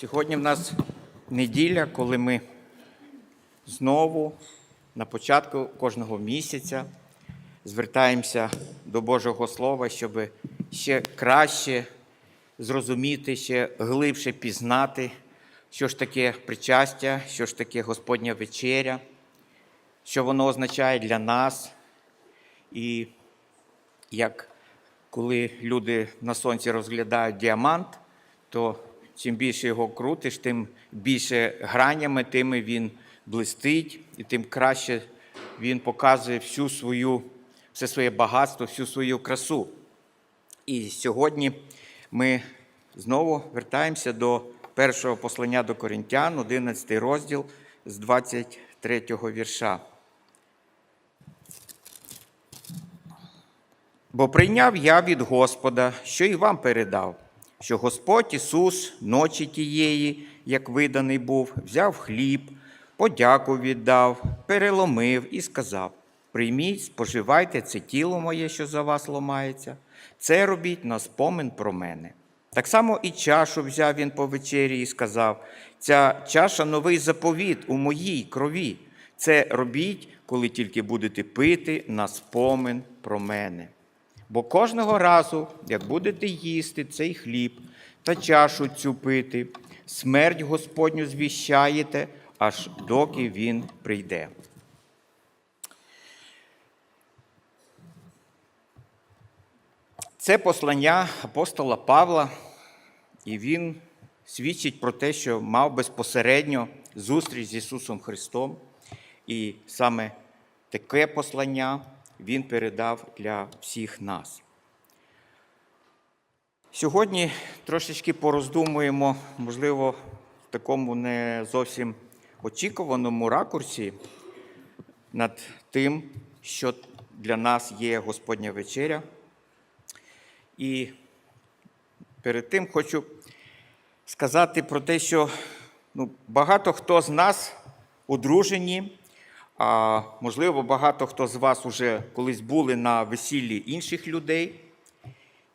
Сьогодні в нас неділя, коли ми знову на початку кожного місяця звертаємося до Божого Слова, щоб ще краще зрозуміти, ще глибше пізнати, що ж таке причастя, що ж таке Господня вечеря, що воно означає для нас. І як коли люди на сонці розглядають діамант, то чим більше його крутиш, тим більше гранями, тими він блистить, і тим краще він показує всю свою, все своє багатство, всю свою красу. І сьогодні ми знову вертаємося до першого послання до Коринтян, 11 розділ з 23 вірша. Бо прийняв я від Господа, що і вам передав, що Господь Ісус ночі тієї, як виданий був, взяв хліб, подяку віддав, переломив і сказав: Прийміть, споживайте це тіло моє, що за вас ломається, це робіть на спомин про мене. Так само і чашу взяв він по вечері і сказав: Ця чаша новий заповіт у моїй крові. Це робіть, коли тільки будете пити на спомин про мене. Бо кожного разу, як будете їсти цей хліб та чашу цю пити, смерть Господню звіщаєте, аж доки він прийде. Це послання апостола Павла, і він свідчить про те, що мав безпосередньо зустріч з Ісусом Христом. І саме таке послання він передав для всіх нас. Сьогодні трошечки пороздумуємо, можливо, в такому не зовсім очікуваному ракурсі над тим, що для нас є Господня вечеря. І перед тим хочу сказати про те, що ну, багато хто з нас одружені, а можливо, багато хто з вас уже колись були на весіллі інших людей.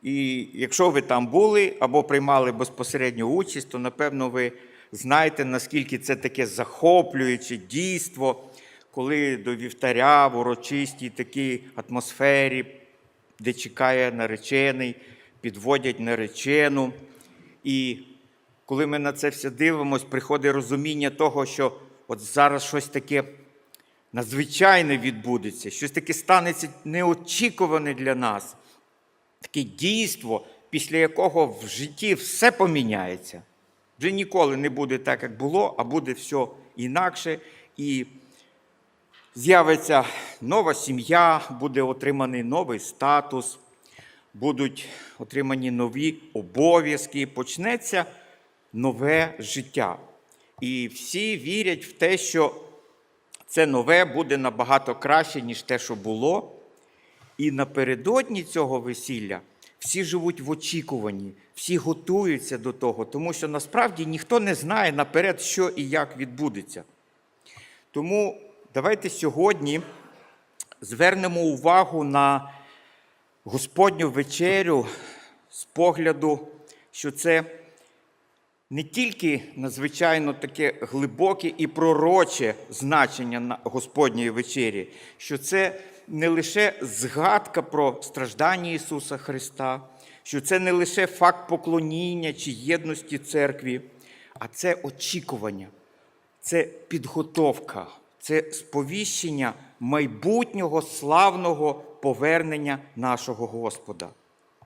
І якщо ви там були або приймали безпосередню участь, то напевно ви знаєте, наскільки це таке захоплююче дійство, коли до вівтаря в урочистій такій атмосфері, де чекає наречений, підводять наречену. І коли ми на це все дивимося, приходить розуміння того, що от зараз щось таке надзвичайне відбудеться, щось таке станеться неочікуване для нас. Таке дійство, після якого в житті все поміняється. Вже ніколи не буде так, як було, а буде все інакше. І з'явиться нова сім'я, буде отриманий новий статус, будуть отримані нові обов'язки, почнеться нове життя. І всі вірять в те, що це нове буде набагато краще, ніж те, що було. І напередодні цього весілля всі живуть в очікуванні, всі готуються до того, тому що насправді ніхто не знає наперед, що і як відбудеться. Тому давайте сьогодні звернемо увагу на Господню вечерю з погляду, що це не тільки надзвичайно таке глибоке і пророче значення на Господньої вечері, що це не лише згадка про страждання Ісуса Христа, що це не лише факт поклоніння чи єдності церкві, а це очікування, це підготовка, це сповіщення майбутнього славного повернення нашого Господа.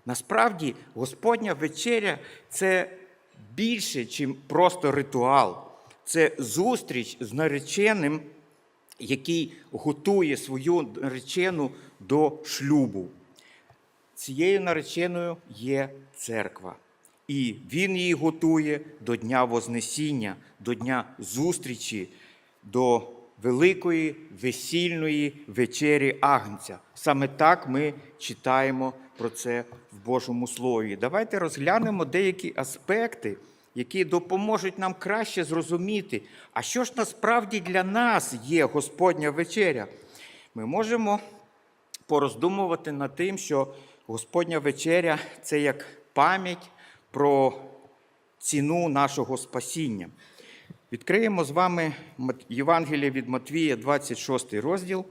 Насправді, Господня вечеря це більше, ніж просто ритуал. Це зустріч з нареченим, який готує свою наречену до шлюбу. Цією нареченою є церква. І він її готує до Дня Вознесіння, до Дня зустрічі, до великої весільної вечері Агнця. Саме так ми читаємо про це в Божому Слові. Давайте розглянемо деякі аспекти, які допоможуть нам краще зрозуміти, а що ж насправді для нас є Господня вечеря. Ми можемо пороздумувати над тим, що Господня вечеря це як пам'ять про ціну нашого спасіння. Відкриємо з вами Євангеліє від Матвія, 26 розділ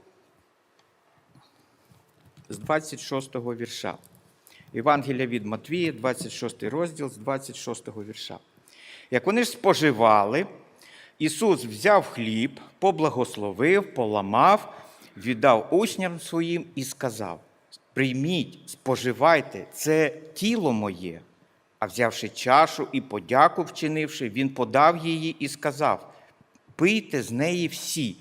з 26 вірша. Євангелія від Матвія, 26 розділ з 26 вірша. Як вони ж споживали, Ісус взяв хліб, поблагословив, поламав, віддав учням своїм і сказав: Прийміть, споживайте, це тіло моє. А взявши чашу і подяку вчинивши, він подав її і сказав: Пийте з неї всі,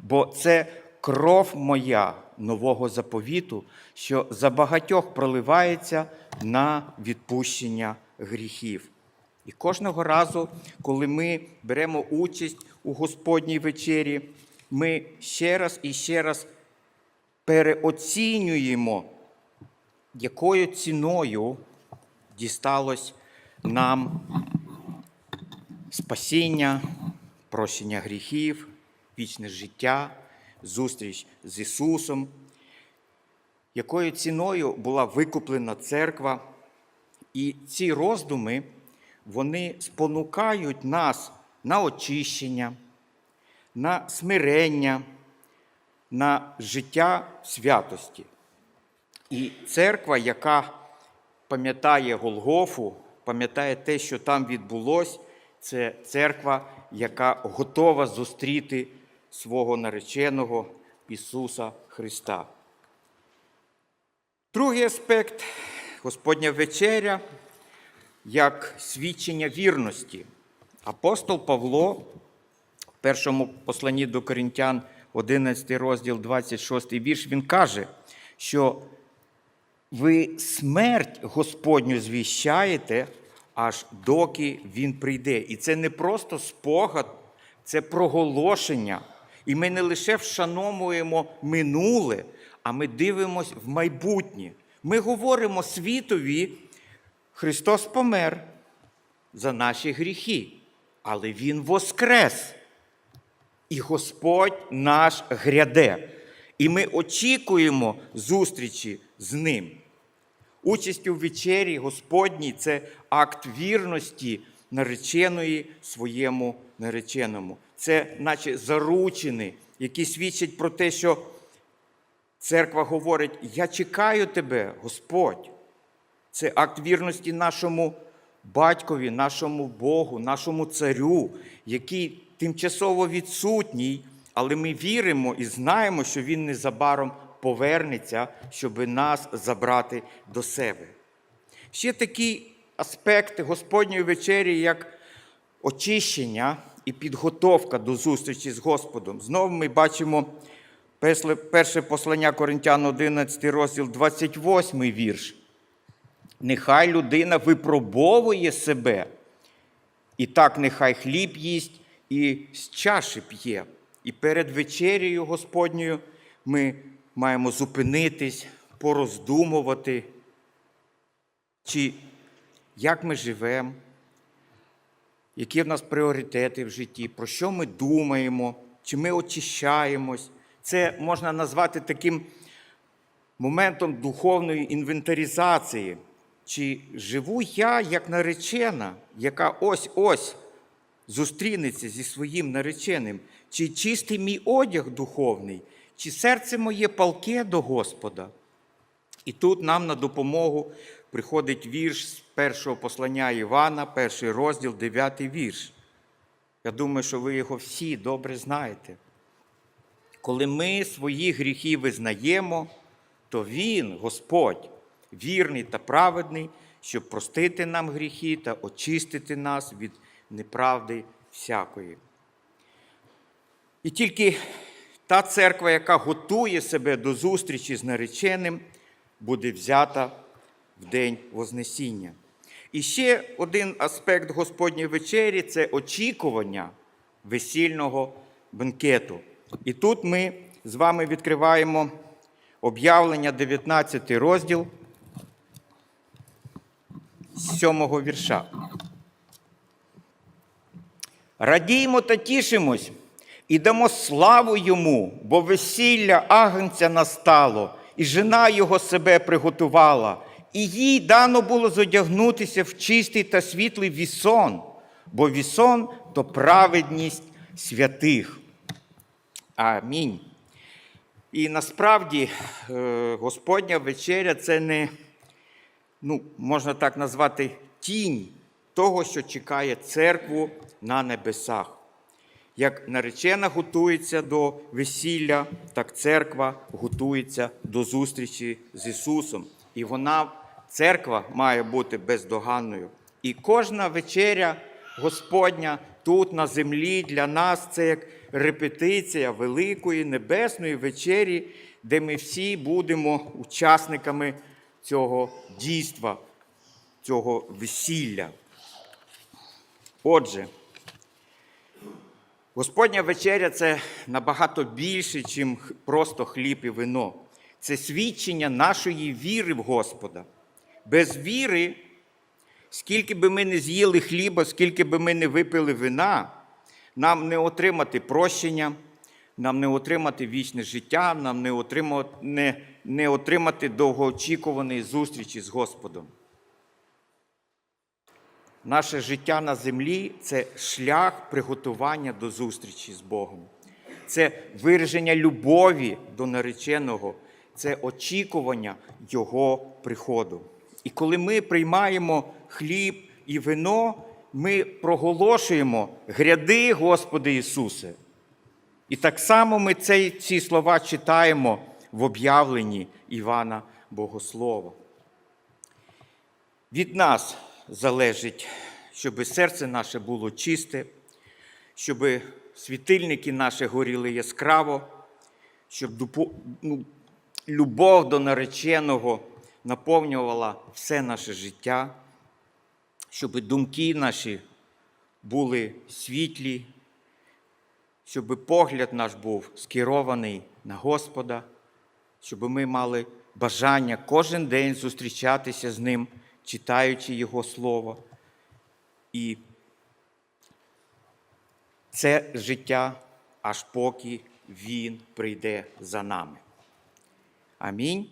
бо це кров моя нового заповіту, що за багатьох проливається на відпущення гріхів. І кожного разу, коли ми беремо участь у Господній вечері, ми ще раз і ще раз переоцінюємо, якою ціною дісталось нам спасіння, прощення гріхів, вічне життя, зустріч з Ісусом, якою ціною була викуплена церква. І ці роздуми вони спонукають нас на очищення, на смирення, на життя святості. І церква, яка пам'ятає Голгофу, пам'ятає те, що там відбулось, це церква, яка готова зустріти свого нареченого Ісуса Христа. Другий аспект Господня вечеря як свідчення вірності. Апостол Павло в першому посланні до Коринтян, 11 розділ, 26 вірш, він каже, що ви смерть Господню звіщаєте, аж доки Він прийде. І це не просто спогад, це проголошення. І ми не лише вшановуємо минуле, а ми дивимося в майбутнє. Ми говоримо світові, Христос помер за наші гріхи, але Він воскрес. І Господь наш гряде. І ми очікуємо зустрічі з Ним. Участь у вечері Господній це акт вірності нареченої своєму нареченому. Це наче заручини, які свідчать про те, що церква говорить: Я чекаю тебе, Господь. Це акт вірності нашому батькові, нашому Богу, нашому царю, який тимчасово відсутній, але ми віримо і знаємо, що Він незабаром повернеться, щоб нас забрати до себе. Ще такі аспекти Господньої вечері, як очищення і підготовка до зустрічі з Господом. Знову ми бачимо перше- послання Коринтян 11 розділ, 28 вірш. Нехай людина випробовує себе, і так нехай хліб їсть і з чаші п'є. І перед вечерею Господньою ми маємо зупинитись, пороздумувати, чи як ми живемо, які в нас пріоритети в житті, про що ми думаємо, чи ми очищаємось. Це можна назвати таким моментом духовної інвентаризації. Чи живу я як наречена, яка ось-ось зустрінеться зі своїм нареченим, чи чистий мій одяг духовний, чи серце моє палке до Господа? І тут нам на допомогу приходить вірш з першого послання Івана, перший розділ, дев'ятий вірш. Я думаю, що ви його всі добре знаєте. Коли ми свої гріхи визнаємо, то Він, Господь, вірний та праведний, щоб простити нам гріхи та очистити нас від неправди всякої. І тільки та церква, яка готує себе до зустрічі з нареченим, буде взята в день Вознесіння. І ще один аспект Господньої вечері це очікування весільного бенкету. І тут ми з вами відкриваємо об'явлення 19 розділ 7 вірша. Радіймо та тішимось і дамо славу йому, бо весілля агнця настало, і жена його себе приготувала, і їй дано було зодягнутися в чистий та світлий вісон, бо вісон то праведність святих. Амінь. І насправді е, Господня вечеря це не, ну, можна так назвати, тінь того, що чекає церкву на небесах. Як наречена готується до весілля, так церква готується до зустрічі з Ісусом. І вона, церква, має бути бездоганною. І кожна вечеря Господня тут на землі для нас це як репетиція великої небесної вечері, де ми всі будемо учасниками цього дійства, цього весілля. Отже, Господня вечеря це набагато більше, ніж просто хліб і вино. Це свідчення нашої віри в Господа. Без віри, скільки би ми не з'їли хліба, скільки би ми не випили вина, нам не отримати прощення, нам не отримати вічне життя, нам не отримати, не, отримати довгоочікуваної зустрічі з Господом. Наше життя на землі це шлях приготування до зустрічі з Богом. Це вираження любові до нареченого, це очікування Його приходу. І коли ми приймаємо хліб і вино, ми проголошуємо гряди, Господи Ісусе. І так само ми ці слова читаємо в об'явленні Івана Богослова. Від нас залежить, щоб серце наше було чисте, щоб світильники наші горіли яскраво, щоб ну, любов до нареченого наповнювала все наше життя, щоб думки наші були світлі, щоб погляд наш був скерований на Господа, щоб ми мали бажання кожен день зустрічатися з Ним, читаючи Його Слово. І це життя, аж поки Він прийде за нами. Амінь.